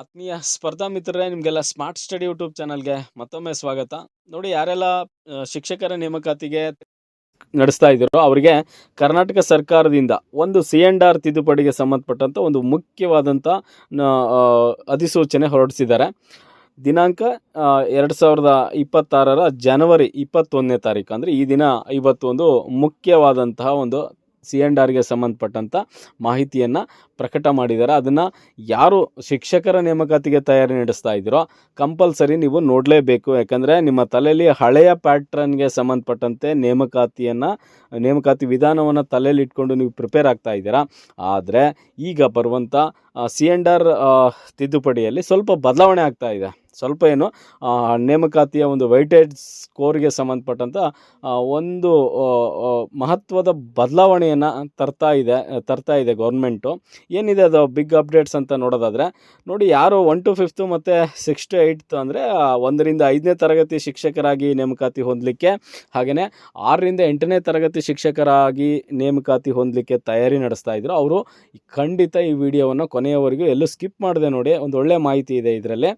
ಆತ್ಮೀಯ ಸ್ಪರ್ಧಾ ಮಿತ್ರರೇ, ನಿಮಗೆಲ್ಲ ಸ್ಮಾರ್ಟ್ ಸ್ಟಡಿ ಯೂಟ್ಯೂಬ್ ಚಾನಲ್ಗೆ ಮತ್ತೊಮ್ಮೆ ಸ್ವಾಗತ. ನೋಡಿ, ಯಾರೆಲ್ಲ ಶಿಕ್ಷಕರ ನೇಮಕಾತಿಗೆ ನಡೆಸ್ತಾ ಇದ್ದೀರೋ, ಅವರಿಗೆ ಕರ್ನಾಟಕ ಸರ್ಕಾರದಿಂದ ಒಂದು ಸಿ ಎಂಡ್ ಆರ್ ತಿದ್ದುಪಡಿಗೆ ಸಂಬಂಧಪಟ್ಟಂಥ ಒಂದು ಮುಖ್ಯವಾದಂಥ ಅಧಿಸೂಚನೆ ಹೊರಡಿಸಿದ್ದಾರೆ. ದಿನಾಂಕ ಎರಡು ಸಾವಿರದ ಇಪ್ಪತ್ತಾರರ ಜನವರಿ ಇಪ್ಪತ್ತೊಂದನೇ ತಾರೀಕು. ಅಂದರೆ ಈ ದಿನ ಇವತ್ತೊಂದು ಮುಖ್ಯವಾದಂತಹ ಒಂದು ಸಿ ಎಂಡ್ ಆರ್ಗೆ ಸಂಬಂಧಪಟ್ಟಂಥ ಮಾಹಿತಿಯನ್ನು ಪ್ರಕಟ ಮಾಡಿದ್ದಾರೆ. ಅದನ್ನು ಯಾರು ಶಿಕ್ಷಕರ ನೇಮಕಾತಿಗೆ ತಯಾರಿ ನಡೆಸ್ತಾ ಇದ್ದೀರೋ ಕಂಪಲ್ಸರಿ ನೀವು ನೋಡಲೇಬೇಕು. ಯಾಕಂದರೆ ನಿಮ್ಮ ತಲೆಯಲ್ಲಿ ಹಳೆಯ ಪ್ಯಾಟ್ರನ್ಗೆ ಸಂಬಂಧಪಟ್ಟಂತೆ ನೇಮಕಾತಿಯನ್ನು, ನೇಮಕಾತಿ ವಿಧಾನವನ್ನು ತಲೆಯಲ್ಲಿ ಇಟ್ಕೊಂಡು ನೀವು ಪ್ರಿಪೇರ್ ಆಗ್ತಾ ಇದ್ದೀರಾ? ಆದರೆ ಈಗ ಬರುವಂಥ ಸಿ ಎಂಡ್ ಆರ್ ತಿದ್ದುಪಡಿಯಲ್ಲಿ ಸ್ವಲ್ಪ ಬದಲಾವಣೆ ಆಗ್ತಾ ಇದೆ. ಸ್ವಲ್ಪ ಏನು ನೇಮಕಾತಿಯ ಒಂದು ವೈಟೇಜ್ ಸ್ಕೋರ್ಗೆ ಸಂಬಂಧಪಟ್ಟಂಥ ಒಂದು ಮಹತ್ವದ ಬದಲಾವಣೆಯನ್ನು ತರ್ತಾ ಇದೆ ತರ್ತಾ ಇದೆ ಗೌರ್ಮೆಂಟು ಏನಿದೆ ಅದು ಬಿಗ್ ಅಪ್ಡೇಟ್ಸ್ ಅಂತ ನೋಡೋದಾದರೆ, ನೋಡಿ ಯಾರು ಒನ್ ಟು ಫಿಫ್ತು ಮತ್ತು ಸಿಕ್ಸ್ ಟು ಏಯ್ಟ್ ಅಂದರೆ ಒಂದರಿಂದ ಐದನೇ ತರಗತಿ ಶಿಕ್ಷಕರಾಗಿ ನೇಮಕಾತಿ ಹೊಂದಲಿಕ್ಕೆ ಹಾಗೆಯೇ ಆರರಿಂದ ಎಂಟನೇ ತರಗತಿ ಶಿಕ್ಷಕರಾಗಿ ನೇಮಕಾತಿ ಹೊಂದಲಿಕ್ಕೆ ತಯಾರಿ ನಡೆಸ್ತಾ ಇದ್ರು. ಅವರು ಖಂಡಿತ ಈ ವಿಡಿಯೋವನ್ನು ಕೊನೆಯವರೆಗೂ ಎಲ್ಲೂ ಸ್ಕಿಪ್ ಮಾಡಿದೆ ನೋಡಿ, ಒಂದು ಒಳ್ಳೆ ಮಾಹಿತಿ ಇದೆ ಇದರಲ್ಲಿ.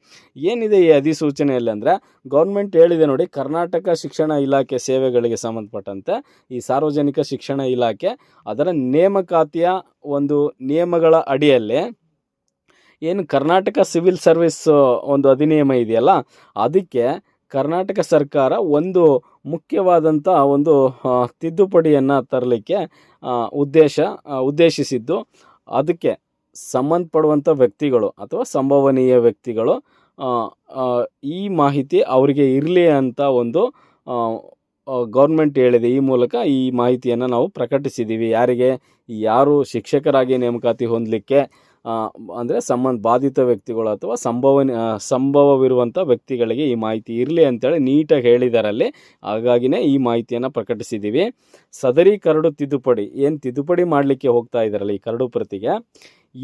ಏನಿದೆ ಈ ಅಧಿಸೂಚನೆಯಲ್ಲಿ ಅಂದರೆ ಗೌರ್ಮೆಂಟ್ ಹೇಳಿದೆ ನೋಡಿ ಕರ್ನಾಟಕ ಶಿಕ್ಷಣ ಇಲಾಖೆ ಸೇವೆಗಳಿಗೆ ಸಂಬಂಧಪಟ್ಟಂತೆ ಈ ಸಾರ್ವಜನಿಕ ಶಿಕ್ಷಣ ಇಲಾಖೆ ಅದರ ನೇಮಕಾತಿಯ ಒಂದು ನಿಯಮಗಳ ಅಡಿಯಲ್ಲಿ ಏನು ಕರ್ನಾಟಕ ಸಿವಿಲ್ ಸರ್ವಿಸ್ ಒಂದು ಅಧಿನಿಯಮ ಇದೆಯಲ್ಲ, ಅದಕ್ಕೆ ಕರ್ನಾಟಕ ಸರ್ಕಾರ ಒಂದು ಮುಖ್ಯವಾದಂಥ ಒಂದು ತಿದ್ದುಪಡಿಯನ್ನು ತರಲಿಕ್ಕೆ ಉದ್ದೇಶ ಉದ್ದೇಶಿಸಿದ್ದು. ಅದಕ್ಕೆ ಸಂಬಂಧಪಡುವಂಥ ವ್ಯಕ್ತಿಗಳು ಅಥವಾ ಸಂಭವನೀಯ ವ್ಯಕ್ತಿಗಳು ಈ ಮಾಹಿತಿ ಅವರಿಗೆ ಇರಲಿ ಅಂತ ಒಂದು ಗೌರ್ಮೆಂಟ್ ಹೇಳಿದೆ. ಈ ಮೂಲಕ ಈ ಮಾಹಿತಿಯನ್ನು ನಾವು ಪ್ರಕಟಿಸಿದ್ದೀವಿ ಯಾರಿಗೆ, ಯಾರು ಶಿಕ್ಷಕರಾಗಿ ನೇಮಕಾತಿ ಹೊಂದಲಿಕ್ಕೆ ಅಂದರೆ ಸಂಬಂಧ, ಬಾಧಿತ ವ್ಯಕ್ತಿಗಳು ಅಥವಾ ಸಂಭವನ ಸಂಭವವಿರುವಂಥ ವ್ಯಕ್ತಿಗಳಿಗೆ ಈ ಮಾಹಿತಿ ಇರಲಿ ಅಂತೇಳಿ ನೀಟಾಗಿ ಹೇಳಿದಾರಲ್ಲಿ ಹಾಗಾಗಿನೇ ಈ ಮಾಹಿತಿಯನ್ನು ಪ್ರಕಟಿಸಿದ್ದೀವಿ ಸದರಿ ಕರಡು ತಿದ್ದುಪಡಿ, ಏನು ತಿದ್ದುಪಡಿ ಮಾಡಲಿಕ್ಕೆ ಹೋಗ್ತಾ ಇದ್ದಾರಲ್ಲ ಈ ಕರಡು ಪ್ರತಿಗೆ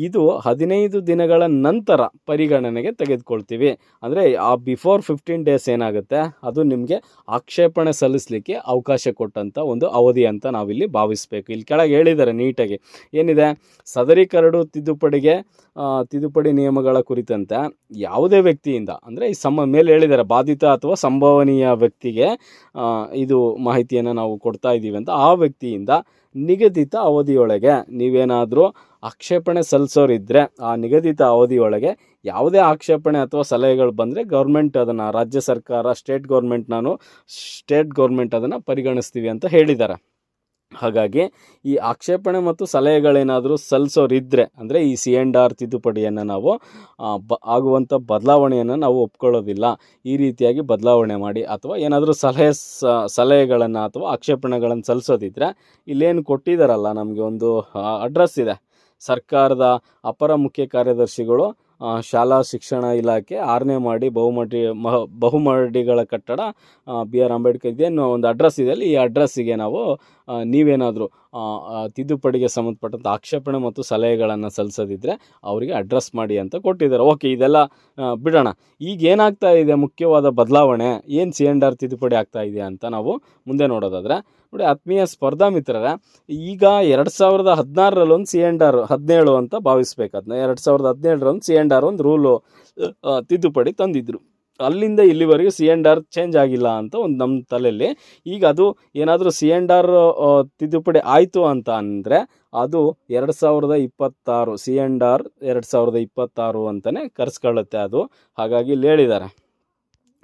ಇದು ಹದಿನೈದು ದಿನಗಳ ನಂತರ ಪರಿಗಣನೆಗೆ ತೆಗೆದುಕೊಳ್ತೀವಿ. ಅಂದರೆ ಆ ಬಿಫೋರ್ ಫಿಫ್ಟೀನ್ ಡೇಸ್ ಏನಾಗುತ್ತೆ? ಅದು ನಿಮಗೆ ಆಕ್ಷೇಪಣೆ ಸಲ್ಲಿಸಲಿಕ್ಕೆ ಅವಕಾಶ ಕೊಟ್ಟಂಥ ಒಂದು ಅವಧಿ ಅಂತ ನಾವಿಲ್ಲಿ ಭಾವಿಸಬೇಕು. ಇಲ್ಲಿ ಕೆಳಗೆ ಹೇಳಿದ್ದಾರೆ ನೀಟಾಗಿ. ಏನಿದೆ? ಸದರಿ ಕರಡು ತಿದ್ದುಪಡಿಗೆ ತಿದ್ದುಪಡಿ ನಿಯಮಗಳ ಕುರಿತಂತೆ ಯಾವುದೇ ವ್ಯಕ್ತಿಯಿಂದ, ಅಂದರೆ ಈ ಸಮ ಮೇಲೆ ಹೇಳಿದ್ದಾರೆ, ಬಾಧಿತ ಅಥವಾ ಸಂಭವನೀಯ ವ್ಯಕ್ತಿಗೆ ಇದು ಮಾಹಿತಿಯನ್ನು ನಾವು ಕೊಡ್ತಾ ಇದ್ದೀವಿ ಅಂತ ಆ ವ್ಯಕ್ತಿಯಿಂದ ನಿಗದಿತ ಅವಧಿಯೊಳಗೆ ನೀವೇನಾದರೂ ಆಕ್ಷೇಪಣೆ ಸಲ್ಲಿಸೋರಿದ್ದರೆ ಆ ನಿಗದಿತ ಅವಧಿಯೊಳಗೆ ಯಾವುದೇ ಆಕ್ಷೇಪಣೆ ಅಥವಾ ಸಲಹೆಗಳು ಬಂದರೆ ಗೌರ್ಮೆಂಟ್ ಅದನ್ನು, ರಾಜ್ಯ ಸರ್ಕಾರ ಸ್ಟೇಟ್ ಗೌರ್ಮೆಂಟ್ ನಾನು ಸ್ಟೇಟ್ ಗೌರ್ಮೆಂಟ್ ಅದನ್ನು ಪರಿಗಣಿಸ್ತೀವಿ ಅಂತ ಹೇಳಿದ್ದಾರೆ ಹಾಗಾಗಿ ಈ ಆಕ್ಷೇಪಣೆ ಮತ್ತು ಸಲಹೆಗಳೇನಾದರೂ ಸಲ್ಲಿಸೋರಿದ್ದರೆ ಅಂದರೆ ಈ ಸಿ ಎಂಡ್ ಆರ್ ತಿದ್ದುಪಡಿಯನ್ನು ನಾವು ಬ ಆಗುವಂಥ ಬದಲಾವಣೆಯನ್ನು ನಾವು ಒಪ್ಕೊಳ್ಳೋದಿಲ್ಲ. ಈ ರೀತಿಯಾಗಿ ಬದಲಾವಣೆ ಮಾಡಿ ಅಥವಾ ಏನಾದರೂ ಸಲಹೆ ಸಲಹೆಗಳನ್ನು ಅಥವಾ ಆಕ್ಷೇಪಣೆಗಳನ್ನು ಸಲ್ಲಿಸೋದಿದ್ದರೆ ಇಲ್ಲೇನು ಕೊಟ್ಟಿದ್ದಾರಲ್ಲ ನಮಗೆ ಒಂದು ಅಡ್ರೆಸ್ ಇದೆ. ಸರ್ಕಾರದ ಅಪರ ಮುಖ್ಯ ಕಾರ್ಯದರ್ಶಿಗಳು ಶಾಲಾ ಶಿಕ್ಷಣ ಇಲಾಖೆ ಆರನೇ ಮಾಡಿ ಬಹುಮಡಿ ಮಹ, ಬಹುಮಡಿಗಳ ಕಟ್ಟಡ ಬಿ ಆರ್ ಅಂಬೇಡ್ಕರ್ ಇದೇನು ಒಂದು ಅಡ್ರೆಸ್ ಇದೆ. ಅಲ್ಲಿ ಈ ಅಡ್ರೆಸ್ಸಿಗೆ ನಾವು ನೀವೇನಾದರೂ ತಿದ್ದುಪಡಿಗೆ ಸಂಬಂಧಪಟ್ಟಂಥ ಆಕ್ಷೇಪಣೆ ಮತ್ತು ಸಲಹೆಗಳನ್ನು ಸಲ್ಲಿಸೋದಿದ್ದರೆ ಅವರಿಗೆ ಅಡ್ರೆಸ್ ಮಾಡಿ ಅಂತ ಕೊಟ್ಟಿದ್ದಾರೆ. ಓಕೆ ಇದೆಲ್ಲ ಬಿಡೋಣ. ಈಗ ಏನಾಗ್ತಾ ಇದೆ ಮುಖ್ಯವಾದ ಬದಲಾವಣೆ? ಏನು ಸಿ ಎಂಡ್ ಆರ್ ತಿದ್ದುಪಡಿ ಆಗ್ತಾ ಇದೆ ಅಂತ ನಾವು ಮುಂದೆ ನೋಡೋದಾದರೆ, ನೋಡಿ ಆತ್ಮೀಯ ಸ್ಪರ್ಧಾ ಮಿತ್ರರ, ಈಗ ಎರಡು ಸಾವಿರದ ಹದಿನಾರರಲ್ಲಿ ಒಂದು ಸಿ ಎಂಡ್ ಆರ್ ಹದಿನೇಳು ಅಂತ ಭಾವಿಸ್ಬೇಕು. ಅದನ್ನ ಎರಡು ಸಾವಿರದ ಹದಿನೇಳರಲ್ಲಿ ಸಿ ಎಂಡ್ ಆರ್ ಒಂದು ರೂಲು ತಿದ್ದುಪಡಿ ತಂದಿದ್ರು. ಅಲ್ಲಿಂದ ಇಲ್ಲಿವರೆಗೆ ಸಿ ಎಂಡ್ ಆರ್ ಚೇಂಜ್ ಆಗಿಲ್ಲ ಅಂತ ಒಂದು ನಮ್ಮ ತಲೆಯಲ್ಲಿ. ಈಗ ಅದು ಏನಾದರೂ ಸಿ ಎಂಡ್ ಆರ್ ತಿದ್ದುಪಡಿ ಆಯಿತು ಅಂತ ಅಂದರೆ ಅದು ಎರಡು ಸಾವಿರದ ಇಪ್ಪತ್ತಾರು ಸಿ ಎಂಡ್ ಆರ್ ಎರಡು ಸಾವಿರದ ಇಪ್ಪತ್ತಾರು ಅಂತಲೇ ಕರೆಸ್ಕೊಳ್ಳುತ್ತೆ ಅದು. ಹಾಗಾಗಿ ಇಲ್ಲಿ ಹೇಳಿದ್ದಾರೆ.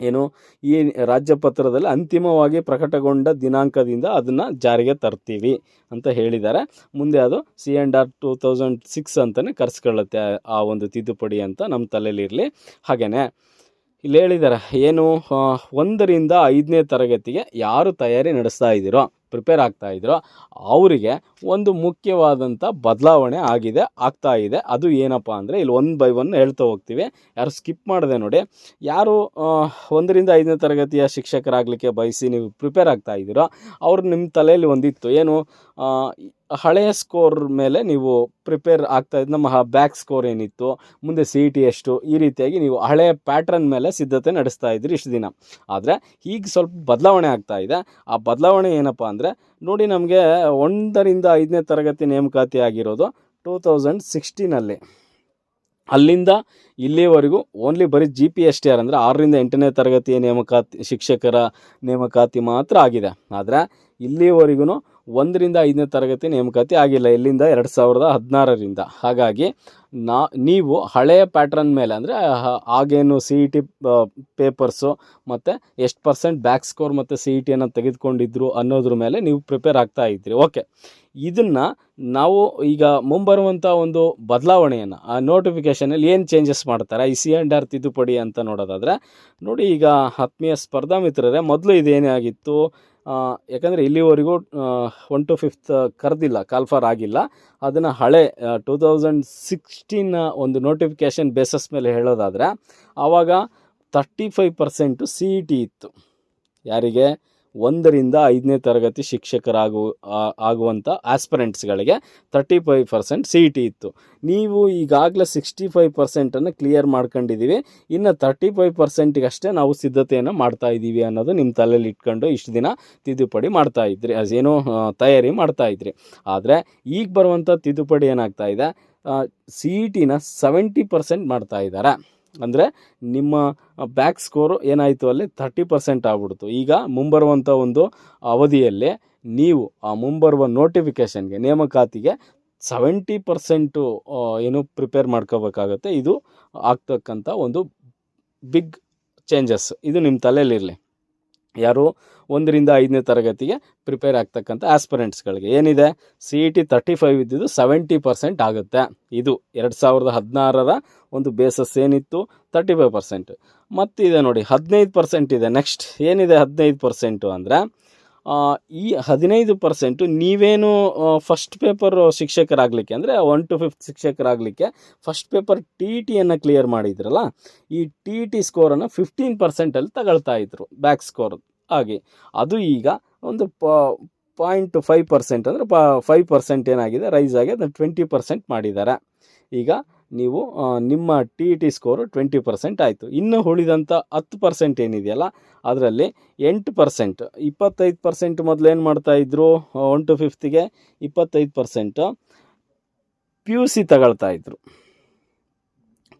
ಏನು, ಈ ರಾಜ್ಯಪತ್ರದಲ್ಲಿ ಅಂತಿಮವಾಗಿ ಪ್ರಕಟಗೊಂಡ ದಿನಾಂಕದಿಂದ ಅದನ್ನು ಜಾರಿಗೆ ತರ್ತೀವಿ ಅಂತ ಹೇಳಿದ್ದಾರೆ. ಮುಂದೆ ಅದು C and R two thousand six ಅಂತಲೇ ಕರೆಸ್ಕೊಳ್ಳುತ್ತೆ ಆ- ಒಂದು ತಿದ್ದುಪಡಿ ಅಂತ ನಮ್ಮ ತಲೆಯಲ್ಲಿರಲಿ ಹಾಗೆಯೇ ಇಲ್ಲಿ ಹೇಳಿದ್ದಾರೆ ಏನು ಒಂದರಿಂದ ಐದನೇ ತರಗತಿಗೆ ಯಾರು ತಯಾರಿ ನಡೆಸ್ತಾ ಇದ್ದೀರೋ ಪ್ರಿಪೇರ್ ಆಗ್ತಾ ಇದ್ದೀರೋ, ಅವರಿಗೆ ಒಂದು ಮುಖ್ಯವಾದಂಥ ಬದಲಾವಣೆ ಆಗಿದೆ, ಆಗ್ತಾ ಇದೆ. ಅದು ಏನಪ್ಪ ಅಂದರೆ, ಇಲ್ಲಿ ಒನ್ ಬೈ ಒನ್ ಹೇಳ್ತಾ ಹೋಗ್ತೀವಿ. ಯಾರು ಸ್ಕಿಪ್ ಮಾಡಿದೆ ನೋಡಿ, ಯಾರು ಒಂದರಿಂದ ಐದನೇ ತರಗತಿಯ ಶಿಕ್ಷಕರಾಗಲಿಕ್ಕೆ ಬಯಸಿ ನೀವು ಪ್ರಿಪೇರ್ ಆಗ್ತಾ ಇದ್ದೀರೋ, ಅವ್ರು ನಿಮ್ಮ ತಲೆಯಲ್ಲಿ ಒಂದಿತ್ತು. ಏನು ಹಳೆಯ ಸ್ಕೋರ್ ಮೇಲೆ ನೀವು ಪ್ರಿಪೇರ್ ಆಗ್ತಾ ಇದ್ದು ನಮ್ಮ ಬ್ಯಾಕ್ ಸ್ಕೋರ್ ಏನಿತ್ತು, ಮುಂದೆ ಸಿ ಟಿ ಎಷ್ಟು, ಈ ರೀತಿಯಾಗಿ ನೀವು ಹಳೆಯ ಪ್ಯಾಟ್ರನ್ ಮೇಲೆ ಸಿದ್ಧತೆ ನಡೆಸ್ತಾ ಇದ್ರಿ ಇಷ್ಟು ದಿನ. ಆದರೆ ಈಗ ಸ್ವಲ್ಪ ಬದಲಾವಣೆ ಆಗ್ತಾ ಇದೆ. ಆ ಬದಲಾವಣೆ ಏನಪ್ಪ ಅಂದರೆ, ನೋಡಿ ನಮಗೆ ಒಂದರಿಂದ ಐದನೇ ತರಗತಿ ನೇಮಕಾತಿ ಆಗಿರೋದು ಟೂ ತೌಸಂಡ್ ಸಿಕ್ಸ್ಟೀನಲ್ಲಿ ಅಲ್ಲಿಂದ ಇಲ್ಲಿವರೆಗೂ ಓನ್ಲಿ ಬರೀ G P S T R ಅಂದರೆ ಆರರಿಂದ ಎಂಟನೇ ತರಗತಿಯ ನೇಮಕಾತಿ, ಶಿಕ್ಷಕರ ನೇಮಕಾತಿ ಮಾತ್ರ ಆಗಿದೆ. ಆದರೆ ಇಲ್ಲಿವರೆಗೂ ಒಂದರಿಂದ ಐದನೇ ತರಗತಿ ನೇಮಕಾತಿ ಆಗಿಲ್ಲ. ಇಲ್ಲಿಂದ ಎರಡು ಸಾವಿರದ ಹದಿನಾರರಿಂದ. ಹಾಗಾಗಿ ನಾ, ನೀವು ಹಳೆಯ ಪ್ಯಾಟ್ರನ್ ಮೇಲೆ ಅಂದರೆ ಆಗೇನು ಸಿ ಇ ಟಿ ಪೇಪರ್ಸು ಮತ್ತು ಎಷ್ಟು ಪರ್ಸೆಂಟ್ ಬ್ಯಾಕ್ ಸ್ಕೋರ್ ಮತ್ತು ಸಿ ಇ ಟಿಯನ್ನು ತೆಗೆದುಕೊಂಡಿದ್ರು ಅನ್ನೋದ್ರ ಮೇಲೆ ನೀವು ಪ್ರಿಪೇರ್ ಆಗ್ತಾ ಇದ್ದೀರಿ ಓಕೆ ಇದನ್ನು ನಾವು ಈಗ ಮುಂಬರುವಂಥ ಒಂದು ಬದಲಾವಣೆಯನ್ನು, ಆ ನೋಟಿಫಿಕೇಷನಲ್ಲಿ ಏನು ಚೇಂಜಸ್ ಮಾಡ್ತಾರೆ, ಈ ಸಿ ಆ್ಯಂಡ್ ಆರ್ ತಿದ್ದುಪಡಿ ಅಂತ ನೋಡೋದಾದರೆ, ನೋಡಿ ಈಗ ಆತ್ಮೀಯ ಸ್ಪರ್ಧಾ ಮಿತ್ರರೇ, ಮೊದಲು ಇದೇನೇ ಆಗಿತ್ತು ಯಾಕಂದರೆ ಇಲ್ಲಿವರೆಗೂ ಒನ್ ಟು ಫಿಫ್ತ್ ಕರೆದಿಲ್ಲ ಕಾಲ್ಫಾರ್ ಆಗಿಲ್ಲ. ಅದನ್ನು ಹಳೆ ಟೂ ತೌಸಂಡ್ ಸಿಕ್ಸ್ಟೀನ್ ಒಂದು ನೋಟಿಫಿಕೇಷನ್ ಬೇಸಸ್ ಮೇಲೆ ಹೇಳೋದಾದರೆ, ಆವಾಗ thirty five percent C E T ಇತ್ತು. ಯಾರಿಗೆ? ಒಂದರಿಂದ ಐದನೇ ತರಗತಿ ಶಿಕ್ಷಕರಾಗು ಆಗುವಂಥ ಆಸ್ಪರೆಂಟ್ಸ್ಗಳಿಗೆ thirty five percent C E T ಇತ್ತು. ನೀವು ಈಗಾಗಲೇ ಸಿಕ್ಸ್ಟಿ ಫೈವ್ ಪರ್ಸೆಂಟನ್ನು ಕ್ಲಿಯರ್ ಮಾಡ್ಕೊಂಡಿದ್ದೀವಿ. ಇನ್ನು ತರ್ಟಿ ಫೈವ್ ಪರ್ಸೆಂಟಿಗಷ್ಟೇ ನಾವು ಸಿದ್ಧತೆಯನ್ನು ಮಾಡ್ತಾ ಇದ್ದೀವಿ ಅನ್ನೋದು ನಿಮ್ಮ ತಲೆಯಲ್ಲಿ ಇಟ್ಕೊಂಡು ಇಷ್ಟು ದಿನ ತಿದ್ದುಪಡಿ ಮಾಡ್ತಾ ಇದ್ರಿ. ಏನು ತಯಾರಿ ಮಾಡ್ತಾ ಇದ್ರಿ. ಆದರೆ ಈಗ ಬರುವಂಥ ತಿದ್ದುಪಡಿ ಏನಾಗ್ತಾ ಇದೆ? ಸಿ ಇ ಟಿನ ಸೆವೆಂಟಿ ಪರ್ಸೆಂಟ್ ಮಾಡ್ತಾ ಇದ್ದಾರೆ ಅಂದರೆ ನಿಮ್ಮ ಬ್ಯಾಕ್ ಸ್ಕೋರು ಏನಾಯಿತು ಅಲ್ಲಿ ಥರ್ಟಿ ಪರ್ಸೆಂಟ್ ಆಗ್ಬಿಡ್ತು. ಈಗ ಮುಂಬರುವಂಥ ಒಂದು ಅವಧಿಯಲ್ಲಿ ನೀವು ಆ ಮುಂಬರುವ ನೋಟಿಫಿಕೇಷನ್ಗೆ ನೇಮಕಾತಿಗೆ ಸೆವೆಂಟಿ ಪರ್ಸೆಂಟು ಏನು ಪ್ರಿಪೇರ್ ಮಾಡ್ಕೋಬೇಕಾಗತ್ತೆ. ಇದು ಆಗ್ತಕ್ಕಂಥ ಒಂದು ಬಿಗ್ ಚೇಂಜಸ್ ಇದು ನಿಮ್ಮ ತಲೆಯಲ್ಲಿರಲಿ ಯಾರು ಒಂದರಿಂದ ಐದನೇ ತರಗತಿಗೆ ಪ್ರಿಪೇರ್ ಆಗ್ತಕ್ಕಂಥ ಆಸ್ಪರೆಂಟ್ಸ್ಗಳಿಗೆ ಏನಿದೆ? C E T thirty five ಇದ್ದಿದ್ದು ಸೆವೆಂಟಿ ಪರ್ಸೆಂಟ್ ಆಗುತ್ತೆ. ಇದು ಎರಡು ಸಾವಿರದ ಹದಿನಾರರ ಒಂದು ಬೇಸಸ್ ಏನಿತ್ತು? ತರ್ಟಿ ಫೈವ್ ಪರ್ಸೆಂಟ್ ಮತ್ತಿದೆ ನೋಡಿ, ಹದಿನೈದು ಪರ್ಸೆಂಟ್ ಇದೆ. ನೆಕ್ಸ್ಟ್ ಏನಿದೆ ಹದಿನೈದು ಪರ್ಸೆಂಟು ಅಂದರೆ ಈ ಹದಿನೈದು ಪರ್ಸೆಂಟು ನೀವೇನು ಫಸ್ಟ್ ಪೇಪರ್ ಶಿಕ್ಷಕರಾಗಲಿಕ್ಕೆ ಅಂದರೆ ಒನ್ ಟು ಫಿಫ್ತ್ ಶಿಕ್ಷಕರಾಗಲಿಕ್ಕೆ ಫಸ್ಟ್ ಪೇಪರ್ ಟಿ ಟಿಯನ್ನು ಕ್ಲಿಯರ್ ಮಾಡಿದ್ರಲ್ಲ, ಈ ಟಿ ಟಿ ಸ್ಕೋರನ್ನು ಫಿಫ್ಟೀನ್ ಪರ್ಸೆಂಟಲ್ಲಿ ತಗೊಳ್ತಾ ಇದ್ರು ಬ್ಯಾಕ್ ಸ್ಕೋರ್ ಹಾಗೆ ಅದು ಈಗ ಒಂದು ಪಾಯಿಂಟ್ ಫೈವ್ ಪರ್ಸೆಂಟ್ ಅಂದರೆ ಪ ಫೈವ್ ಪರ್ಸೆಂಟ್ ಏನಾಗಿದೆ ರೈಸ್ ಆಗಿ ಅದನ್ನು ಟ್ವೆಂಟಿ ಪರ್ಸೆಂಟ್ ಮಾಡಿದ್ದಾರೆ. ಈಗ ನೀವು ನಿಮ್ಮ T E T score twenty percent ಆಯಿತು. ಇನ್ನು ಉಳಿದಂಥ ಹತ್ತು ಪರ್ಸೆಂಟ್ ಏನಿದೆಯಲ್ಲ, ಅದರಲ್ಲಿ ಎಂಟು ಪರ್ಸೆಂಟ್ ಇಪ್ಪತ್ತೈದು ಪರ್ಸೆಂಟ್ ಮೊದಲು ಏನು ಮಾಡ್ತಾಯಿದ್ರು ಒನ್ ಟು ಫಿಫ್ತಿಗೆ ಇಪ್ಪತ್ತೈದು ಪರ್ಸೆಂಟ್ ಪಿ ಯು ಸಿ ತಗೊಳ್ತಾ ಇದ್ರು.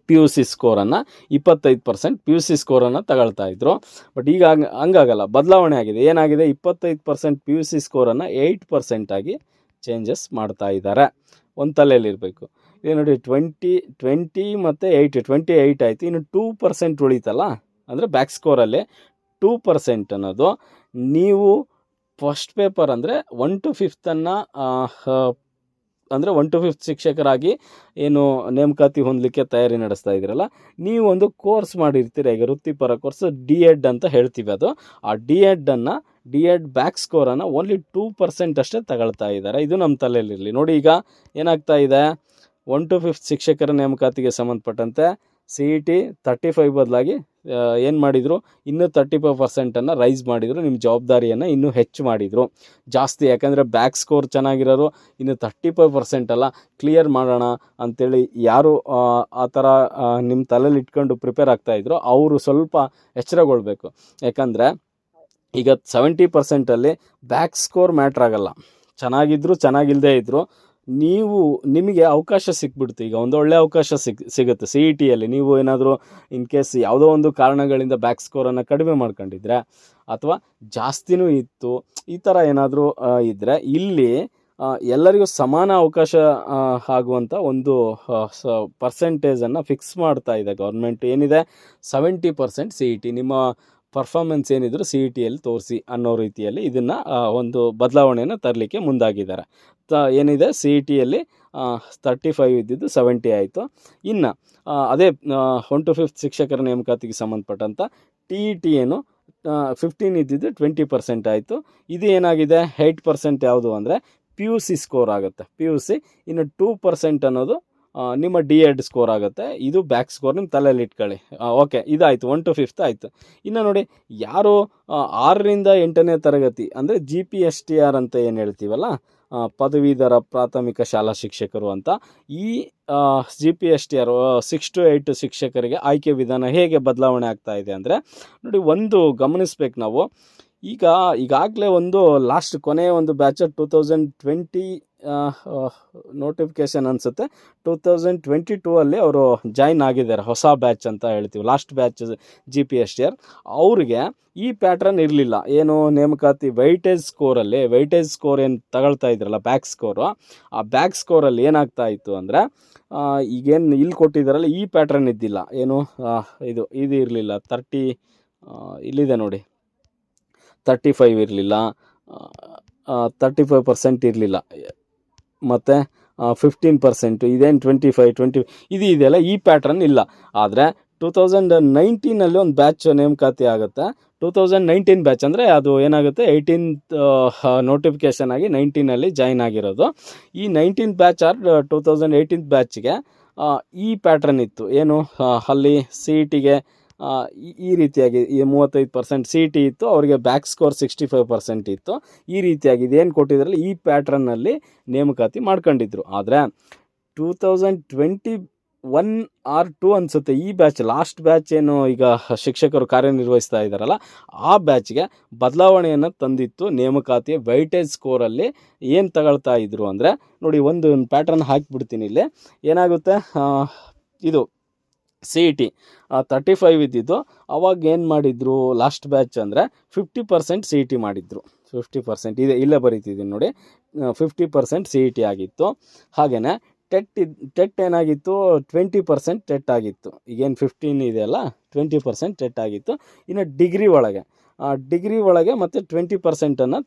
ಪಿ ಯು ಸಿ ಸ್ಕೋರನ್ನು ಇಪ್ಪತ್ತೈದು ಪರ್ಸೆಂಟ್ ಪಿ ಯು ಸಿ ಸ್ಕೋರನ್ನು ತಗೊಳ್ತಾ ಇದ್ರು. ಬಟ್ ಈಗ ಹಂಗೆ, ಹಂಗಾಗಲ್ಲ, ಬದಲಾವಣೆ ಆಗಿದೆ. ಏನಾಗಿದೆ? ಇಪ್ಪತ್ತೈದು ಪರ್ಸೆಂಟ್ ಪಿ ಯು ಸಿ ಸ್ಕೋರನ್ನು ಏಯ್ಟ್ ಪರ್ಸೆಂಟಾಗಿ ಚೇಂಜಸ್ ಮಾಡ್ತಾ ಇದ್ದಾರೆ ಒಂದು ತಲೆಯಲ್ಲಿರಬೇಕು ಈಗ ನೋಡಿ ಟ್ವೆಂಟಿ ಟ್ವೆಂಟಿ ಮತ್ತು ಏಯ್ಟ್ ಟ್ವೆಂಟಿ ಏಯ್ಟ್ ಆಯಿತು. ಇನ್ನು ಟೂ ಪರ್ಸೆಂಟ್ ಉಳಿತಲ್ಲ? ಅಂದರೆ ಬ್ಯಾಕ್ ಸ್ಕೋರಲ್ಲಿ ಟೂ ಪರ್ಸೆಂಟ್ ಅನ್ನೋದು. ನೀವು ಫಸ್ಟ್ ಪೇಪರ್ ಅಂದರೆ ಒನ್ ಟು ಫಿಫ್ತನ್ನು ಅಂದರೆ ಒನ್ ಟು ಫಿಫ್ತ್ ಶಿಕ್ಷಕರಾಗಿ ಏನು ನೇಮಕಾತಿ ಹೊಂದಲಿಕ್ಕೆ ತಯಾರಿ ನಡೆಸ್ತಾ ಇದ್ದೀರಲ್ಲ ನೀವು ಒಂದು ಕೋರ್ಸ್ ಮಾಡಿರ್ತೀರ. ಈಗ ವೃತ್ತಿಪರ ಕೋರ್ಸ್ ಡಿ ಎಡ್ ಅಂತ ಹೇಳ್ತೀವಿ ಅದು. ಆ ಡಿ ಎಡ್ಡನ್ನು ಡಿ ಎಡ್ ಬ್ಯಾಕ್ ಸ್ಕೋರನ್ನು ಓನ್ಲಿ ಟೂ ಪರ್ಸೆಂಟ್ ಅಷ್ಟೇ ತಗೊಳ್ತಾ ಇದ್ದಾರೆ. ಇದು ನಮ್ಮ ತಲೆಯಲ್ಲಿರಲಿ ನೋಡಿ ಈಗ ಏನಾಗ್ತಾ ಇದೆ? ಒನ್ ಟು ಫಿಫ್ತ್ ಶಿಕ್ಷಕರ ನೇಮಕಾತಿಗೆ ಸಂಬಂಧಪಟ್ಟಂತೆ C E T thirty five ಬದಲಾಗಿ ಏನು ಮಾಡಿದರು? ಇನ್ನೂ ತರ್ಟಿ ಫೈವ್ ಪರ್ಸೆಂಟನ್ನು ರೈಸ್ ಮಾಡಿದರು. ನಿಮ್ಮ ಜವಾಬ್ದಾರಿಯನ್ನು ಇನ್ನೂ ಹೆಚ್ಚು ಮಾಡಿದರು. ಜಾಸ್ತಿ ಯಾಕಂದರೆ ಬ್ಯಾಕ್ ಸ್ಕೋರ್ ಚೆನ್ನಾಗಿರೋರು ಇನ್ನು ತರ್ಟಿ ಫೈವ್ ಪರ್ಸೆಂಟ್ ಅಲ್ಲ ಕ್ಲಿಯರ್ ಮಾಡೋಣ ಅಂಥೇಳಿ ಯಾರು ಆ, ಥರ ನಿಮ್ಮ ತಲೆಯಲ್ಲಿ ಇಟ್ಕೊಂಡು ಪ್ರಿಪೇರ್ ಆಗ್ತಾಯಿದ್ರು ಅವರು ಸ್ವಲ್ಪ ಎಚ್ಚರಗೊಳ್ಬೇಕು. ಯಾಕಂದರೆ ಈಗ ಸೆವೆಂಟಿ ಪರ್ಸೆಂಟಲ್ಲಿ ಬ್ಯಾಕ್ ಸ್ಕೋರ್ ಮ್ಯಾಟ್ರ್ ಆಗಲ್ಲ. ಚೆನ್ನಾಗಿದ್ದರೂ ಚೆನ್ನಾಗಿಲ್ಲದೇ ಇದ್ದರು ನೀವು ನಿಮಗೆ ಅವಕಾಶ ಸಿಕ್ಬಿಡ್ತು ಈಗ ಒಂದು ಒಳ್ಳೆ ಅವಕಾಶ ಸಿಕ್, ಸಿಗುತ್ತೆ ಸಿ ಇ ಟಿಯಲ್ಲಿ ನೀವು ಏನಾದರೂ ಇನ್ ಕೇಸ್ ಯಾವುದೋ ಒಂದು ಕಾರಣಗಳಿಂದ ಬ್ಯಾಕ್ ಸ್ಕೋರನ್ನು ಕಡಿಮೆ ಮಾಡ್ಕೊಂಡಿದ್ರೆ ಅಥವಾ ಜಾಸ್ತಿನೂ ಇತ್ತು, ಈ ಥರ ಏನಾದರೂ ಇದ್ದರೆ ಇಲ್ಲಿ ಎಲ್ಲರಿಗೂ ಸಮಾನ ಅವಕಾಶ ಆಗುವಂಥ ಒಂದು ಪರ್ಸೆಂಟೇಜನ್ನು ಫಿಕ್ಸ್ ಮಾಡ್ತಾ ಇದೆ ಗೌರ್ಮೆಂಟ್. ಏನಿದೆ? Seventy percent C E T. ನಿಮ್ಮ ಪರ್ಫಾರ್ಮೆನ್ಸ್ ಏನಿದ್ರು ಸಿ ಇ ಟಿಯಲ್ಲಿ ತೋರಿಸಿ ಅನ್ನೋ ರೀತಿಯಲ್ಲಿ ಇದನ್ನು ಒಂದು ಬದಲಾವಣೆಯನ್ನು ತರಲಿಕ್ಕೆ ಮುಂದಾಗಿದ್ದಾರೆ. ತ, ಏನಿದೆ? ಸಿ ಇ ಟಿಯಲ್ಲಿ ತರ್ಟಿ ಫೈವ್ ಇದ್ದಿದ್ದು ಸೆವೆಂಟಿ ಆಯಿತು. ಇನ್ನು ಅದೇ ಒನ್ ಟು ಫಿಫ್ತ್ ಶಿಕ್ಷಕರ ನೇಮಕಾತಿಗೆ ಸಂಬಂಧಪಟ್ಟಂಥ ಟಿ ಇ ಟಿ ಏನು ಫಿಫ್ಟೀನ್ ಇದ್ದಿದ್ದು ಟ್ವೆಂಟಿ ಪರ್ಸೆಂಟ್ ಆಯಿತು. ಇದು ಏನಾಗಿದೆ? ಏಯ್ಟ್ ಪರ್ಸೆಂಟ್ ಯಾವುದು ಅಂದರೆ ಪಿ ಯು ಸಿ ಸ್ಕೋರ್ ಆಗುತ್ತೆ. ಪಿ ಯು ಸಿ ಇನ್ನು ಟೂ ಪರ್ಸೆಂಟ್ ಅನ್ನೋದು ನಿಮ್ಮ ಡಿ ಎಡ್ ಸ್ಕೋರ್ ಆಗುತ್ತೆ. ಇದು ಬ್ಯಾಕ್ ಸ್ಕೋರ್ ನಿಮ್ಮ ತಲೆಯಲ್ಲಿ ಇಟ್ಕೊಳ್ಳಿ. ಓಕೆ ಇದಾಯಿತು. ಒನ್ ಟು ಫಿಫ್ತ್ ಆಯಿತು. ಇನ್ನು ನೋಡಿ, ಯಾರು ಆರರಿಂದ ಎಂಟನೇ ತರಗತಿ, ಅಂದರೆ G P S T R ಅಂತ ಏನು ಹೇಳ್ತೀವಲ್ಲ ಪದವೀಧರ ಪ್ರಾಥಮಿಕ ಶಾಲಾ ಶಿಕ್ಷಕರು ಅಂತ, ಈ G P S T R six to eight ಶಿಕ್ಷಕರಿಗೆ ಆಯ್ಕೆ ವಿಧಾನ ಹೇಗೆ ಬದಲಾವಣೆ ಆಗ್ತಾ ಇದೆ ಅಂದರೆ, ನೋಡಿ, ಒಂದು ಗಮನಿಸ್ಬೇಕು ನಾವು. ಈಗ, ಈಗಾಗಲೇ ಒಂದು ಲಾಸ್ಟ್ ಕೊನೆಯ ಒಂದು batch two thousand twenty notification ಅನಿಸುತ್ತೆ. ಟೂ ತೌಸಂಡ್ ಟ್ವೆಂಟಿ ಟೂ ಅಲ್ಲಿ ಅವರು ಜಾಯ್ನ್ ಆಗಿದ್ದಾರೆ, ಹೊಸ ಬ್ಯಾಚ್ ಅಂತ ಹೇಳ್ತೀವಿ. Last batch G P S T R ಅವ್ರಿಗೆ ಈ ಪ್ಯಾಟ್ರನ್ ಇರಲಿಲ್ಲ. ಏನು ನೇಮಕಾತಿ ವೈಟೇಜ್ ಸ್ಕೋರಲ್ಲಿ ವೈಟೇಜ್ ಸ್ಕೋರ್ ಏನು ತಗೊಳ್ತಾ ಇದ್ರಲ್ಲ ಬ್ಯಾಕ್ ಸ್ಕೋರು ಆ ಬ್ಯಾಕ್ ಸ್ಕೋರಲ್ಲಿ ಏನಾಗ್ತಾ ಇತ್ತು ಅಂದರೆ ಈಗೇನು ಇಲ್ಲಿ ಕೊಟ್ಟಿದ್ದಾರಲ್ಲ, ಈ ಪ್ಯಾಟ್ರನ್ ಇದ್ದಿಲ್ಲ. ಏನು ಇದು ಇದು ಇರಲಿಲ್ಲ. ತರ್ಟಿ ಇಲ್ಲಿದೆ ನೋಡಿ. ತರ್ಟಿ ಫೈವ್ ಇರಲಿಲ್ಲ ತರ್ಟಿ ಫೈವ್ ಪರ್ಸೆಂಟ್ ಇರಲಿಲ್ಲ. ಮತ್ತು ಫಿಫ್ಟೀನ್ ಪರ್ಸೆಂಟು ಇದೇನು ಟ್ವೆಂಟಿ ಫೈವ್ ಟ್ವೆಂಟಿ ಇದು ಇದೆಲ್ಲ ಈ ಪ್ಯಾಟ್ರನ್ ಇಲ್ಲ. ಆದರೆ ಟೂ ತೌಸಂಡ್ ನೈನ್ಟೀನಲ್ಲಿ ಒಂದು ಬ್ಯಾಚ್ ನೇಮಕಾತಿ ಆಗುತ್ತೆ. ಟೂ ತೌಸಂಡ್ ನೈನ್ಟೀನ್ ಬ್ಯಾಚ್ ಅಂದರೆ ಅದು ಏನಾಗುತ್ತೆ? ಏಯ್ಟೀನ್ತ್ ನೋಟಿಫಿಕೇಷನ್ ಆಗಿ ನೈನ್ಟೀನಲ್ಲಿ ಜಾಯ್ನ್ ಆಗಿರೋದು. ಈ nineteen batch or two thousand eighteenth ಬ್ಯಾಚ್ಗೆ ಈ ಪ್ಯಾಟ್ರನ್ ಇತ್ತು. ಏನು? ಅಲ್ಲಿ ಸಿ ಇ ಟಿಗೆ ಈ ರೀತಿಯಾಗಿ ಈ ಮೂವತ್ತೈದು ಪರ್ಸೆಂಟ್ ಸಿ ಟಿ ಇತ್ತು, ಅವರಿಗೆ back score sixty five percent ಇತ್ತು. ಈ ರೀತಿಯಾಗಿ ಇದೇನು ಕೊಟ್ಟಿದ್ರಲ್ಲಿ, ಈ ಪ್ಯಾಟ್ರನ್ನಲ್ಲಿ ನೇಮಕಾತಿ ಮಾಡ್ಕೊಂಡಿದ್ರು. ಆದರೆ two thousand twenty one or two ಅನಿಸುತ್ತೆ, ಈ ಬ್ಯಾಚ್ ಲಾಸ್ಟ್ ಬ್ಯಾಚ್ ಏನು ಈಗ ಶಿಕ್ಷಕರು ಕಾರ್ಯನಿರ್ವಹಿಸ್ತಾ ಇದ್ದಾರಲ್ಲ, ಆ ಬ್ಯಾಚ್ಗೆ ಬದಲಾವಣೆಯನ್ನು ತಂದಿತ್ತು ನೇಮಕಾತಿ ವೈಟೇಜ್ ಸ್ಕೋರಲ್ಲಿ ಏನು ತಗೊಳ್ತಾ ಇದ್ರು ಅಂದರೆ, ನೋಡಿ, ಒಂದು ಪ್ಯಾಟ್ರನ್ ಹಾಕಿಬಿಡ್ತೀನಿ ಇಲ್ಲಿ. ಏನಾಗುತ್ತೆ? ಇದು. C E T thirty five ಇದ್ದಿದ್ದು, ಅವಾಗ ಏನು ಮಾಡಿದ್ರು ಲಾಸ್ಟ್ ಬ್ಯಾಚ್ ಅಂದರೆ fifty percent C E T ಮಾಡಿದ್ರು. ಫಿಫ್ಟಿ ಪರ್ಸೆಂಟ್ ಇದೆ, ಇಲ್ಲೇ ಬರೀತಿದ್ದೀನಿ ನೋಡಿ. Fifty percent C E T ಆಗಿತ್ತು. ಹಾಗೆಯೇ ಟೆಟ್ ಇದು ಟೆಟ್ ಏನಾಗಿತ್ತು ಟ್ವೆಂಟಿ ಪರ್ಸೆಂಟ್ ಟೆಟ್ ಆಗಿತ್ತು. ಈಗೇನು ಫಿಫ್ಟೀನ್ ಇದೆಯಲ್ಲ ಟ್ವೆಂಟಿ ಪರ್ಸೆಂಟ್ ಟೆಟ್ ಆಗಿತ್ತು. ಇನ್ನು ಡಿಗ್ರಿ ಒಳಗೆ ಡಿಗ್ರಿ ಒಳಗೆ ಮತ್ತು ಟ್ವೆಂಟಿ ಪರ್ಸೆಂಟನ್ನು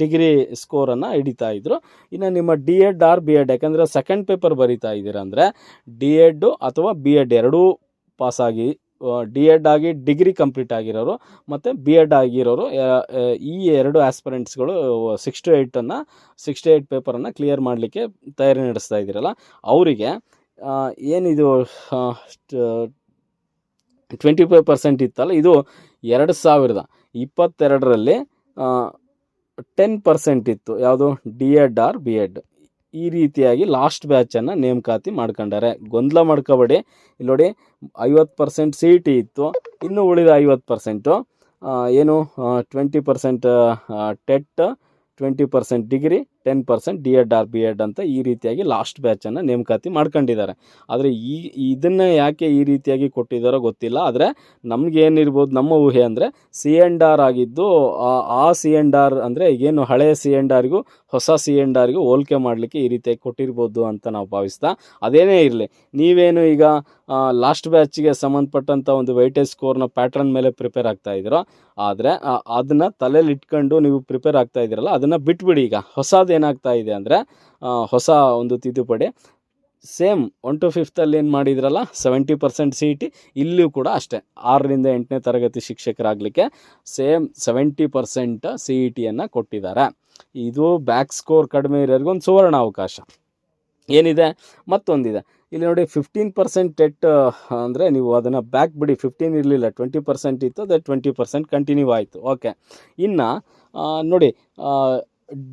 ಡಿಗ್ರಿ ಸ್ಕೋರನ್ನು ಹಿಡಿತಾ ಇದ್ದರು ಇನ್ನು ನಿಮ್ಮ D Ed or B Ed ಯಾಕಂದರೆ ಸೆಕೆಂಡ್ ಪೇಪರ್ ಬರಿತಾ ಇದ್ದೀರಂದರೆ ಡಿ ಎಡ್ಡು ಅಥವಾ ಬಿ ಎಡ್ ಎರಡೂ ಪಾಸಾಗಿ ಡಿ ಎಡ್ ಆಗಿ ಡಿಗ್ರಿ ಕಂಪ್ಲೀಟ್ ಆಗಿರೋರು ಮತ್ತು ಬಿ ಎಡ್ ಆಗಿರೋರು ಈ ಎರಡು ಆಸ್ಪರೆಂಟ್ಸ್ಗಳು ಸಿಕ್ಸ್ ಟು ಏಯ್ಟನ್ನು ಸಿಕ್ಸ್ ಟು ಏಯ್ಟ್ ಪೇಪರನ್ನು ಕ್ಲಿಯರ್ ಮಾಡಲಿಕ್ಕೆ ತಯಾರಿ ನಡೆಸ್ತಾ ಇದ್ದೀರಲ್ಲ, ಅವರಿಗೆ ಏನಿದು ಟ್ವೆಂಟಿ ಫೈವ್ ಪರ್ಸೆಂಟ್ ಇತ್ತಲ್ಲ, ಇದು ಎರಡು ಸಾವಿರದ ಇಪ್ಪತ್ತೆರಡರಲ್ಲಿ ಟೆನ್ ಪರ್ಸೆಂಟ್ ಇತ್ತು. ಯಾವುದು? D Ed or B Ed. ಈ ರೀತಿಯಾಗಿ ಲಾಸ್ಟ್ ಬ್ಯಾಚನ್ನು ನೇಮಕಾತಿ ಮಾಡ್ಕೊಂಡಾರೆ. ಗೊಂದಲ ಮಾಡ್ಕೋಬೇಡಿ. ಇಲ್ಲಿ ನೋಡಿ, ಐವತ್ತು ಪರ್ಸೆಂಟ್ ಸಿ ಟಿ ಇತ್ತು. ಇನ್ನು ಉಳಿದ ಐವತ್ತು ಪರ್ಸೆಂಟು ಏನು? Twenty percent TET twenty percent degree ten percent D Ed or B Ed ಅಂತ ಈ ರೀತಿಯಾಗಿ ಲಾಸ್ಟ್ ಬ್ಯಾಚನ್ನು ನೇಮಕಾತಿ ಮಾಡ್ಕೊಂಡಿದ್ದಾರೆ. ಆದರೆ ಈ, ಇದನ್ನು ಯಾಕೆ ಈ ರೀತಿಯಾಗಿ ಕೊಟ್ಟಿದ್ದಾರೋ ಗೊತ್ತಿಲ್ಲ. ಆದರೆ ನಮಗೇನಿರ್ಬೋದು ನಮ್ಮ ಊಹೆ ಅಂದರೆ ಸಿ ಎಂಡ್ ಆರ್ ಆಗಿದ್ದು, ಆ- ಸಿ ಎಂಡ್ ಆರ್ ಅಂದರೆ ಏನು ಹಳೆಯ ಸಿ ಎಂಡ್ ಆರ್ಗೂ ಹೊಸ ಸಿ ಎಂಡ್ ಆರ್ಗೂ ಹೋಲಿಕೆ ಮಾಡಲಿಕ್ಕೆ ಈ ರೀತಿಯಾಗಿ ಕೊಟ್ಟಿರ್ಬೋದು ಅಂತ ನಾವು ಭಾವಿಸ್ತಾ ಅದೇನೇ ಇರಲಿ. ನೀವೇನು ಈಗ ಲಾಸ್ಟ್ ಬ್ಯಾಚ್ಗೆ ಸಂಬಂಧಪಟ್ಟಂಥ ಒಂದು ವೈಟೇಜ್ ಸ್ಕೋರ್ನ ಪ್ಯಾಟ್ರನ್ ಮೇಲೆ ಪ್ರಿಪೇರ್ ಆಗ್ತಾ ಇದ್ದೀರೋ, ಆದರೆ ಅದನ್ನು ತಲೆಯಲ್ಲಿ ಇಟ್ಕೊಂಡು ನೀವು ಪ್ರಿಪೇರ್ ಆಗ್ತಾ ಇದ್ದೀರಲ್ಲ, ಅದನ್ನು ಬಿಟ್ಬಿಡಿ ಈಗ. ಹೊಸದು ಏನಾಗ್ತಾ ಇದೆ ಅಂದರೆ ಹೊಸ ಒಂದು ತಿದ್ದುಪಡಿ. ಸೇಮ್ ಒನ್ ಟು ಫಿಫ್ತಲ್ಲಿ ಏನು ಮಾಡಿದ್ರಲ್ಲ ಸೆವೆಂಟಿ ಪರ್ಸೆಂಟ್ ಸಿ ಟಿ ಇಲ್ಲಿಯೂ ಕೂಡ ಅಷ್ಟೇ, ಆರರಿಂದ ಎಂಟನೇ ತರಗತಿ ಶಿಕ್ಷಕರಾಗಲಿಕ್ಕೆ same seventy percent C E ಟಿಯನ್ನು ಕೊಟ್ಟಿದ್ದಾರೆ. ಇದು ಬ್ಯಾಕ್ ಸ್ಕೋರ್ ಕಡಿಮೆ ಇರೋರಿಗೆ ಒಂದು ಸುವರ್ಣ ಅವಕಾಶ. ಏನಿದೆ? ಮತ್ತೊಂದಿದೆ. ಇಲ್ಲಿ ನೋಡಿ ಫಿಫ್ಟೀನ್ ಪರ್ಸೆಂಟ್ ಟೆಟ್ ಅಂದರೆ ನೀವು ಅದನ್ನು ಬ್ಯಾಕ್ ಬಿಡಿ ಫಿಫ್ಟೀನ್ ಇರಲಿಲ್ಲ ಟ್ವೆಂಟಿ ಪರ್ಸೆಂಟ್ ಇತ್ತು, ಅದೇ ಟ್ವೆಂಟಿ ಪರ್ಸೆಂಟ್ ಕಂಟಿನ್ಯೂ ಆಯಿತು. ಓಕೆ ಇನ್ನು ನೋಡಿ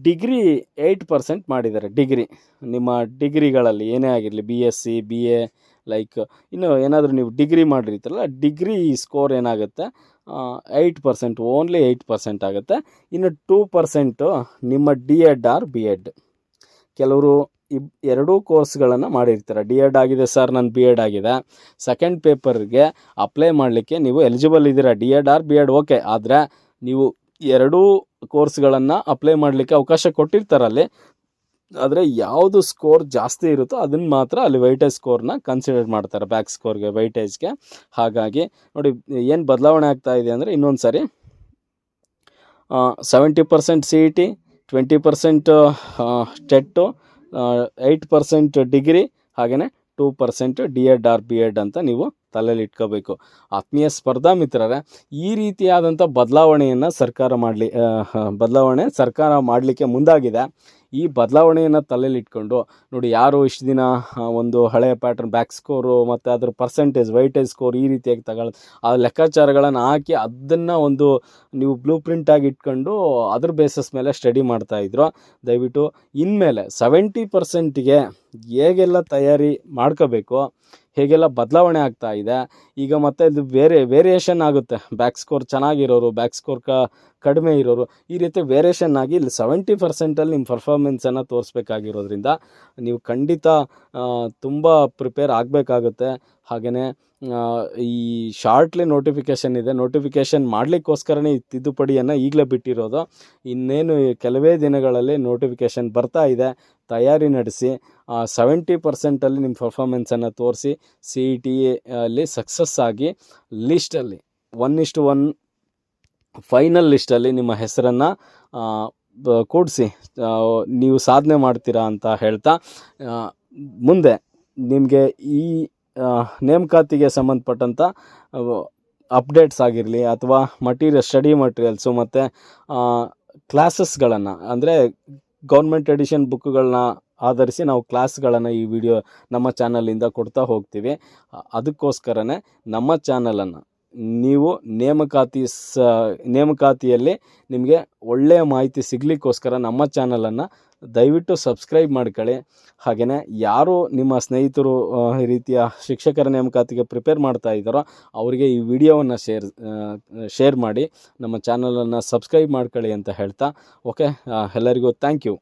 ಡಿಗ್ರಿ ಏಯ್ಟ್ ಪರ್ಸೆಂಟ್ ಮಾಡಿದ್ದಾರೆ, ಡಿಗ್ರಿ. ನಿಮ್ಮ ಡಿಗ್ರಿಗಳಲ್ಲಿ ಏನೇ ಆಗಿರಲಿ B S C B A like ಇನ್ನು ಏನಾದರೂ ನೀವು ಡಿಗ್ರಿ ಮಾಡಿರ್ತೀರಲ್ಲ ಡಿಗ್ರಿ ಸ್ಕೋರ್ ಏನಾಗುತ್ತೆ? Eight percent only eight percent ಆಗುತ್ತೆ. ಇನ್ನು ಟೂ ಪರ್ಸೆಂಟು ನಿಮ್ಮ D Ed or B Ed ಕೆಲವರು ಇಬ್, ಎರಡೂ ಕೋರ್ಸ್ಗಳನ್ನು ಮಾಡಿರ್ತಾರೆ. ಡಿ ಎಡ್ ಆಗಿದೆ ಸರ್ ನನ್ನ ಬಿ ಎಡ್ ಆಗಿದೆ ಸೆಕೆಂಡ್ ಪೇಪರ್ಗೆ ಅಪ್ಲೈ ಮಾಡಲಿಕ್ಕೆ ನೀವು ಎಲಿಜಿಬಲ್ ಇದ್ದೀರಾ? D Ed or B Ed okay ಆದರೆ ನೀವು ಎರಡೂ ಕೋರ್ಸ್ಗಳನ್ನು ಅಪ್ಲೈ ಮಾಡಲಿಕ್ಕೆ ಅವಕಾಶ ಕೊಟ್ಟಿರ್ತಾರಲ್ಲಿ, ಆದರೆ ಯಾವುದು ಸ್ಕೋರ್ ಜಾಸ್ತಿ ಇರುತ್ತೋ ಅದನ್ನು ಮಾತ್ರ ಅಲ್ಲಿ ವೈಟೇಜ್ ಸ್ಕೋರ್ನ ಕನ್ಸಿಡರ್ ಮಾಡ್ತಾರೆ ಬ್ಯಾಕ್ ಸ್ಕೋರ್ಗೆ ವೈಟೇಜ್ಗೆ ಹಾಗಾಗಿ ನೋಡಿ, ಏನು ಬದಲಾವಣೆ ಆಗ್ತಾ ಇದೆ ಅಂದರೆ ಇನ್ನೊಂದು ಸಾರಿ seventy percent C E T twenty percent TET eight percent degree ಹಾಗೆಯೇ two percent D Ed or B Ed ಅಂತ ನೀವು ತಲೆಯಲ್ಲಿ ಇಟ್ಕೋಬೇಕು. ಆತ್ಮೀಯ ಸ್ಪರ್ಧಾ ಮಿತ್ರರೇ, ಈ ರೀತಿಯಾದಂಥ ಬದಲಾವಣೆಯನ್ನು ಸರ್ಕಾರ ಮಾಡಲಿ ಬದಲಾವಣೆ ಸರ್ಕಾರ ಮಾಡಲಿಕ್ಕೆ ಮುಂದಾಗಿದೆ. ಈ ಬದಲಾವಣೆಯನ್ನು ತಲೆಯಲ್ಲಿ ಇಟ್ಕೊಂಡು ನೋಡಿ ಯಾರು ಇಷ್ಟು ದಿನ ಒಂದು ಹಳೆಯ ಪ್ಯಾಟ್ರನ್ ಬ್ಯಾಕ್ ಸ್ಕೋರು ಮತ್ತು ಅದ್ರ ಪರ್ಸೆಂಟೇಜ್ ವೈಟೇಜ್ ಸ್ಕೋರ್ ಈ ರೀತಿಯಾಗಿ ತಗೊಳ್ಳೋದು ಆ ಲೆಕ್ಕಾಚಾರಗಳನ್ನು ಹಾಕಿ ಅದನ್ನು ಒಂದು ನೀವು ಬ್ಲೂ ಪ್ರಿಂಟಾಗಿ ಇಟ್ಕೊಂಡು ಅದ್ರ ಬೇಸಸ್ ಮೇಲೆ ಸ್ಟಡಿ ಮಾಡ್ತಾಯಿದ್ರು ದಯವಿಟ್ಟು ಇನ್ಮೇಲೆ ಸೆವೆಂಟಿ ಪರ್ಸೆಂಟಿಗೆ ಹೇಗೆಲ್ಲ ತಯಾರಿ ಮಾಡ್ಕೋಬೇಕು ಹೇಗೆಲ್ಲ ಬದಲಾವಣೆ ಆಗ್ತಾ ಇದೆ. ಈಗ ಮತ್ತೆ ಇದು ಬೇರೆ ವೇರಿಯೇಷನ್ ಆಗುತ್ತೆ. ಬ್ಯಾಕ್ ಸ್ಕೋರ್ ಚೆನ್ನಾಗಿರೋರು ಬ್ಯಾಕ್ ಸ್ಕೋರ್ ಕ ಕಡಿಮೆ ಇರೋರು, ಈ ರೀತಿ ವೇರಿಯೇಷನ್ ಆಗಿ ಇಲ್ಲಿ ಸೆವೆಂಟಿ ಪರ್ಸೆಂಟಲ್ಲಿ ನಿಮ್ಮ ಪರ್ಫಾರ್ಮೆನ್ಸನ್ನು ತೋರಿಸ್ಬೇಕಾಗಿರೋದ್ರಿಂದ ನೀವು ಖಂಡಿತ ತುಂಬ ಪ್ರಿಪೇರ್ ಆಗಬೇಕಾಗುತ್ತೆ. ಹಾಗೆಯೇ ಈ ಶಾರ್ಟ್ಲಿ ನೋಟಿಫಿಕೇಷನ್ ಇದೆ. ನೋಟಿಫಿಕೇಷನ್ ಮಾಡಲಿಕ್ಕೋಸ್ಕರನೇ ಈ ತಿದ್ದುಪಡಿಯನ್ನು ಈಗಲೇ ಬಿಟ್ಟಿರೋದು. ಇನ್ನೇನು ಕೆಲವೇ ದಿನಗಳಲ್ಲಿ ನೋಟಿಫಿಕೇಷನ್ ಬರ್ತಾ ಇದೆ. ತಯಾರಿ ನಡೆಸಿ ಸೆವೆಂಟಿ ಪರ್ಸೆಂಟಲ್ಲಿ ನಿಮ್ಮ ಪರ್ಫಾರ್ಮೆನ್ಸನ್ನು ತೋರಿಸಿ ಸಿ ಇ ಟಿ ಅಲ್ಲಿ ಸಕ್ಸಸ್ ಆಗಿ ಲಿಸ್ಟಲ್ಲಿ ಒನ್ ಇಷ್ಟು ಒನ್ ಫೈನಲ್ ಲಿಸ್ಟಲ್ಲಿ ನಿಮ್ಮ ಹೆಸರನ್ನು ಕೂಡಿಸಿ ನೀವು ಸಾಧನೆ ಮಾಡ್ತೀರಾ ಅಂತ ಹೇಳ್ತಾ ಮುಂದೆ ನಿಮಗೆ ಈ ನೇಮಕಾತಿಗೆ ಸಂಬಂಧಪಟ್ಟಂಥ ಅಪ್ಡೇಟ್ಸ್ ಆಗಿರಲಿ ಅಥವಾ ಮಟೀರಿಯಲ್ ಸ್ಟಡಿ ಮಟೀರಿಯಲ್ಸು ಮತ್ತು ಕ್ಲಾಸಸ್ಗಳನ್ನು ಅಂದರೆ ಗೌರ್ಮೆಂಟ್ ಎಡಿಷನ್ ಬುಕ್ಗಳನ್ನ ಆಧರಿಸಿ ನಾವು ಕ್ಲಾಸ್ಗಳನ್ನು ಈ ವಿಡಿಯೋ ನಮ್ಮ ಚಾನಲಿಂದ ಕೊಡ್ತಾ ಹೋಗ್ತೀವಿ. ಅದಕ್ಕೋಸ್ಕರನೇ ನಮ್ಮ ಚಾನಲನ್ನು ನೀವು ನೇಮಕಾತಿ ಸ, ನೇಮಕಾತಿಯಲ್ಲಿ ನಿಮಗೆ ಒಳ್ಳೆಯ ಮಾಹಿತಿ ಸಿಗಲಿಕ್ಕೋಸ್ಕರ ನಮ್ಮ ಚಾನಲನ್ನು ದಯವಿಟ್ಟು ಸಬ್ಸ್ಕ್ರೈಬ್ ಮಾಡ್ಕೊಳ್ಳಿ. ಹಾಗೆಯೇ ಯಾರು ನಿಮ್ಮ ಸ್ನೇಹಿತರು ಈ ರೀತಿಯ ಶಿಕ್ಷಕರ ನೇಮಕಾತಿಗೆ ಪ್ರಿಪೇರ್ ಮಾಡ್ತಾ ಇದ್ದಾರೋ ಅವರಿಗೆ ಈ ವಿಡಿಯೋವನ್ನು ಶೇರ್ ಶೇರ್ ಮಾಡಿ ನಮ್ಮ ಚಾನಲನ್ನು ಸಬ್ಸ್ಕ್ರೈಬ್ ಮಾಡ್ಕೊಳ್ಳಿ ಅಂತ ಹೇಳ್ತಾ. ಓಕೆ ಎಲ್ಲರಿಗೂ ಥ್ಯಾಂಕ್ ಯು.